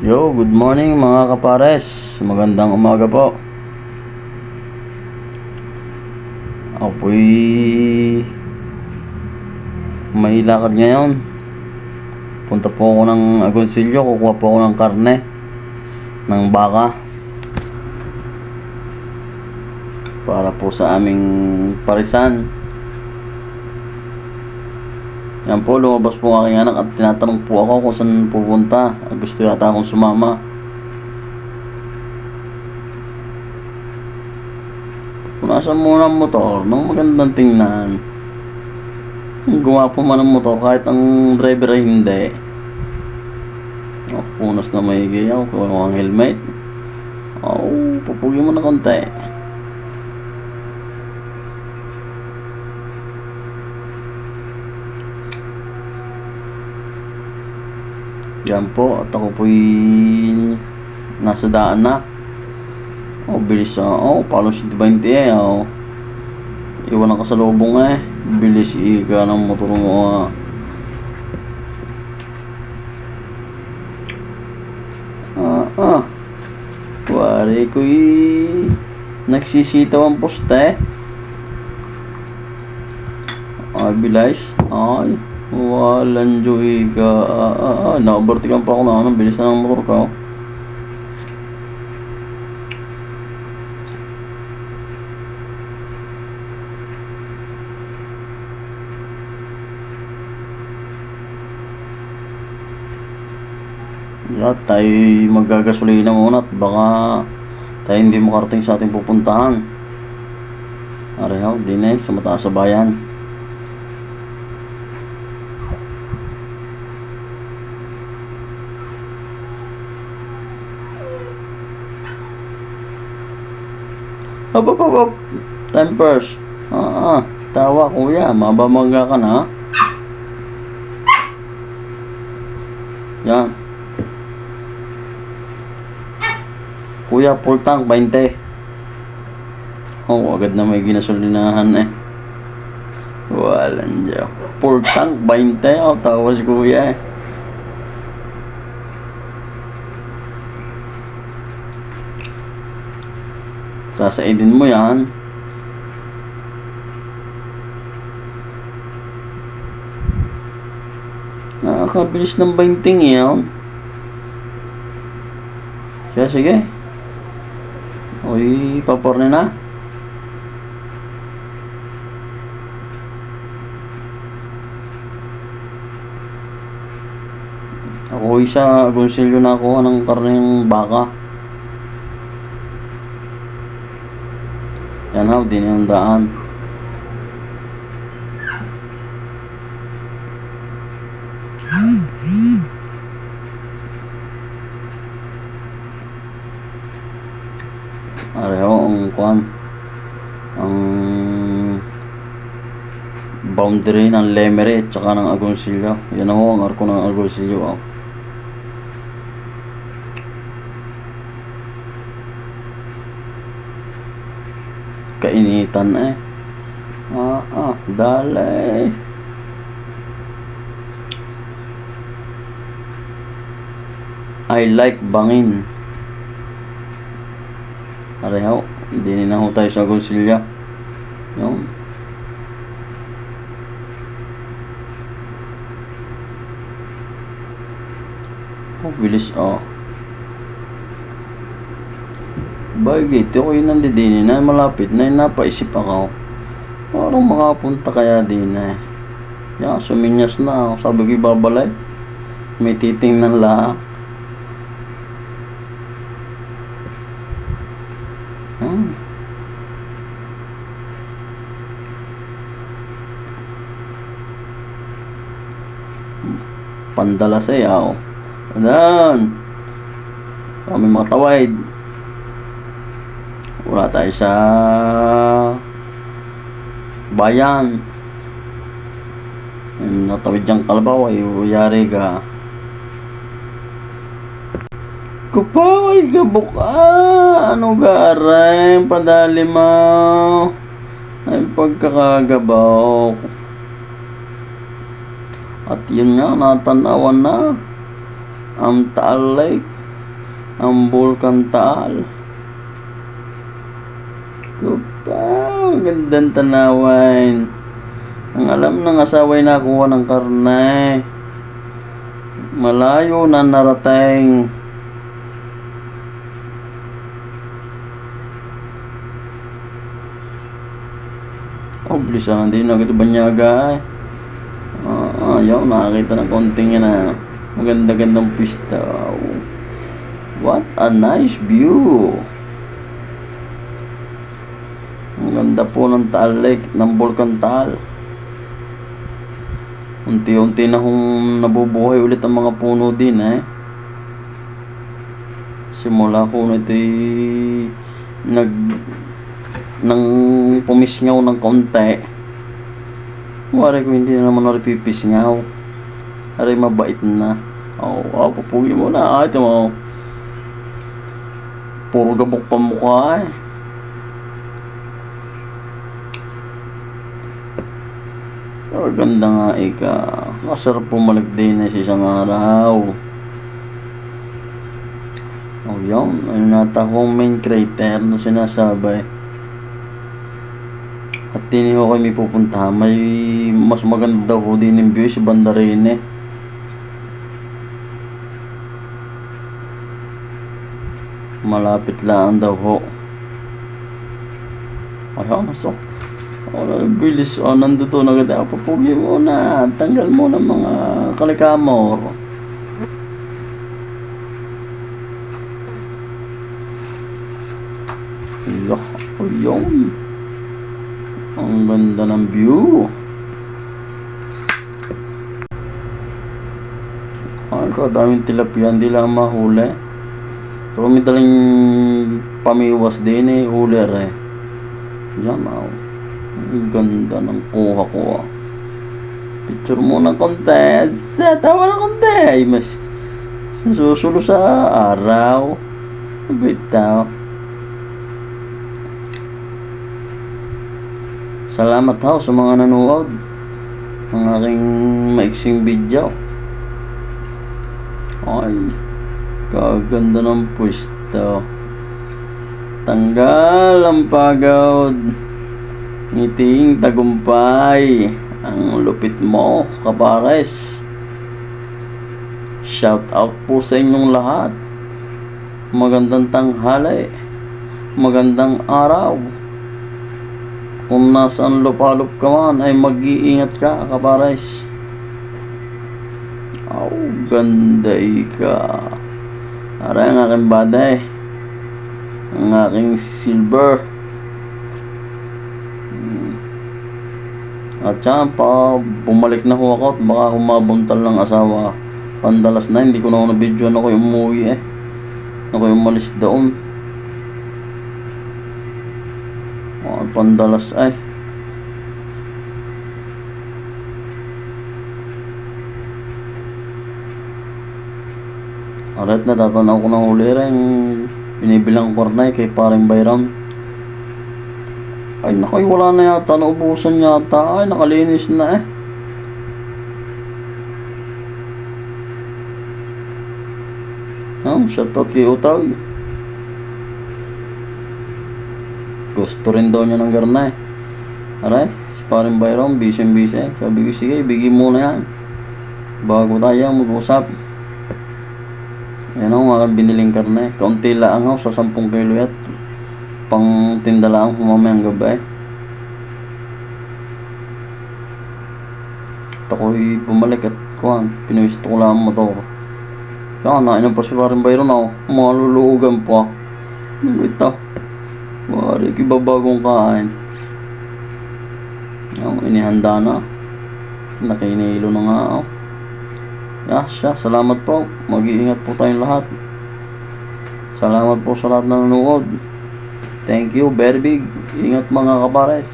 Yo, good morning mga kapares. Magandang umaga po. Ako po'y may lakad ngayon. Punta po ako ng Agoncillo, kukuha po ako ng karne ng baka para po sa aming parisan. Yan po, lumabas po ang aking anak at tinatanong po ako kung saan pupunta. Gusto yata akong sumama. Punasan muna ang motor nang magandang tingnan. Gumapo man ang motor kahit ang driver ay hindi. Oh, punas na may ganyan. Kung ang helmet. Oh, pupugin mo na konti. Yan po, at ako po'y nasa daan na. Oh, bilis ah. Oh, palo si 20 eh. Oh. Iwan ang kasalubong eh. Bilis ika ng motor mo ah. Ah, ah. Wari ko'y nagsisitaw ang poste. Ay, bilis. Ay, walang joy ka. Ah. Na-overtaken pa ako na. Anong bilis na ng motor ko. At tayo magagasolina muna at baka tayo hindi makarating sa ating pupuntahan. Areho, din eh, sa mataas sa bayan. Hop, hop, hop, hop. Ah, ah, tawa kuya, mabamaga ka na. Yan. Kuya, full tank, 20. Oh, agad na may ginasolinahan eh. Walang dyan. Full tank, 20. Oh, tawa si kuya eh. Sasaidin mo yan. Nakakabilis ng 20 yan. Siya, sige. Uy, paporne na. Ako isa, Gonsilyo na ako ng karne ng baka. Yan ha, din yung daan. Areho ang kwan. Ang boundary ng Lemery at saka ng Agoncillo. Yan ako ang arko ng Agoncillo. Oh. Kainitan eh. Ah, ah, dali. I like bangin. Pareho, hindi na ho tayo sa Gonsilya. Yung. Oh, bilis oh. Bagay, ito ko yung nandidini na malapit na napaisip ako. Parang makapunta kaya din eh. Yan, suminyas na ako. Sabi ko babalay. May titingnan lang. Hmm. Pandala sa yaw. Adan. Kami mga tawid. Wala tayo sa bayan. Natawid diyang kalabaw ay uyari ka. Kupay gabok ah, ano garay, padali mo. Ay pagkakagabaw. At yun nga, natanawan na. Ang Taal Lake. ang Bulkan Taal. Kupaw, ang gandang tanawin. Ang alam ng asaway nakuha ng karne. Malayo na narating. Oh, bilisan din na ito banyaga eh. Ah, ayaw, nakakita ng konting yan na maganda-gandang pista. What a nice view! Ang ganda po ng Taal Lake, ng Volcan Taal. Unti-unti na hong nabubuhay ulit ang mga puno din eh. Simula ko na ito'y nag nang pumisngaw ng konti. Wari ko hindi na naman naripipisngaw. Aray mabait na. Oh, oh, pupugi mo na. Ito mo. Puro gabok pa mukha eh. Oh, ganda nga ika. Masarap pumalik din eh sa isang araw. Oh, yun. Ano nata hong main crater na sinasabi. At tini ko kayo may pupuntahan. May mas maganda ho din yung view sa Bandarene. Malapit lang daw ho. Ayaw, masok. Oh, bilis. Oh, nandito na kita. Papugi mo na. Tanggal mo ng mga kalikamor. Oh, yun. Ang ganda ng view. Ay, kadaming tilapia. Hindi lang mahuli. So, may daling pamiwas din eh. Huler eh. Yan, oh. Ganda ng kuha ko ah. Picture muna konti. Sa tawa ng konti. Ay, mas susulo sa araw. Bitaw. Salamat ho sa mga nanood ng aking maiksing video. Ay, kaganda ng pwesto. Tanggal ang pagod. Ngiting tagumpay. Ang lupit mo, kapares. Shout out po sa inyong lahat. Magandang tanghali. Magandang araw. Kung nasaan lupalop ka man, ay mag-iingat ka, kapares. Oh, ganda ka. Aray ang aking baday. Ang aking silver. Hmm. At yan, pa bumalik na ho ako at baka humabuntal ng asawa. Pandalas na, hindi ko na ako na-video na ako umuwi eh. Ako umalis doon. Oh, pandalas ay. Alright na, tatanaw ko ng huli rin. Binibilang kornay kay paring Bayram. Ay, nakoy, wala na yata. Naubusan yata. Ay, nakalinis na eh. Um, shoutout kay Utaw. Gusto rin daw niya ng garnay. Aray, si paring Bayram, busy-busy. Sabi ko, sige, bigyan mo na yan. Bago tayo mag-usap. Yan ang mga biniling karne. Kaunti lang ako sa 10 kilo yat. Pang tinda lang mamayang gabi. At ako'y bumalik at kuhan. Pinuwisto ko lang ang motor. Kaya nainom pa si Parin Byron ako. Malulugan pa. Ano ito? Wari kibabagong kain. Yung inihanda na. Nakinilo na nga ako. Yeah, siya. Salamat po. Mag-iingat po tayong lahat. Salamat po sa lahat na nanonood. Thank you, very big. Ingat mga kabares.